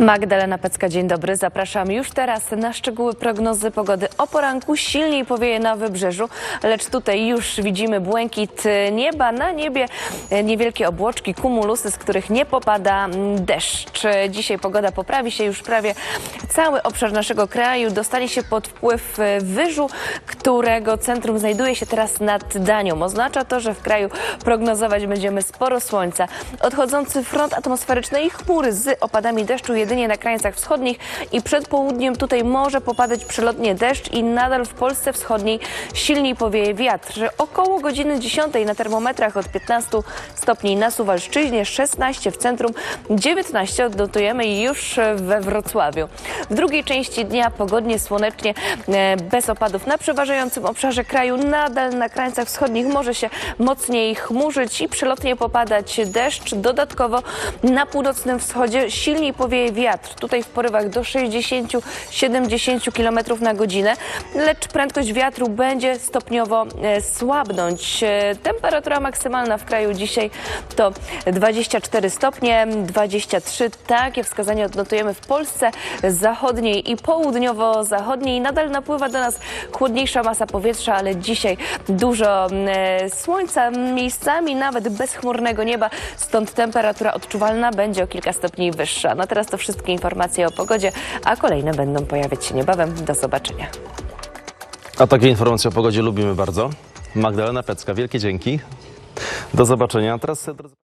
Magdalena Pecka, dzień dobry. Zapraszam już teraz na szczegóły prognozy pogody. O poranku silniej powieje na wybrzeżu, lecz tutaj już widzimy błękit nieba. Na niebie niewielkie obłoczki, kumulusy, z których nie popada deszcz. Dzisiaj pogoda poprawi się już prawie cały obszar naszego kraju. Dostali się pod wpływ wyżu, którego centrum znajduje się teraz nad Danią. Oznacza to, że w kraju prognozować będziemy sporo słońca. Odchodzący front atmosferyczny i chmury z opadami deszczu jedynie na krańcach wschodnich i przed południem tutaj może popadać przelotnie deszcz i nadal w Polsce Wschodniej silniej powieje wiatr. Około godziny 10 na termometrach od 15 stopni na Suwalszczyźnie, 16 w centrum, 19 odnotujemy już we Wrocławiu. W drugiej części dnia pogodnie, słonecznie, e, bez opadów na przeważającym obszarze kraju. Nadal na krańcach wschodnich może się mocniej chmurzyć i przelotnie popadać deszcz. Dodatkowo na północnym wschodzie silniej powieje wiatr. Tutaj w porywach do 60-70 km na godzinę, lecz prędkość wiatru będzie stopniowo e, słabnąć. E, Temperatura maksymalna w kraju dzisiaj to 24 stopnie, 23 takie wskazania odnotujemy w Polsce zachodniej i południowo-zachodniej. Nadal napływa do nas chłodniejsza masa powietrza, ale dzisiaj dużo e, słońca, miejscami nawet bezchmurnego nieba, stąd temperatura odczuwalna będzie o kilka stopni wyższa. No teraz to wszystkie informacje o pogodzie, a kolejne będą pojawiać się niebawem. Do zobaczenia. A takie informacje o pogodzie lubimy bardzo. Magdalena Pecka, wielkie dzięki. Do zobaczenia. Teraz...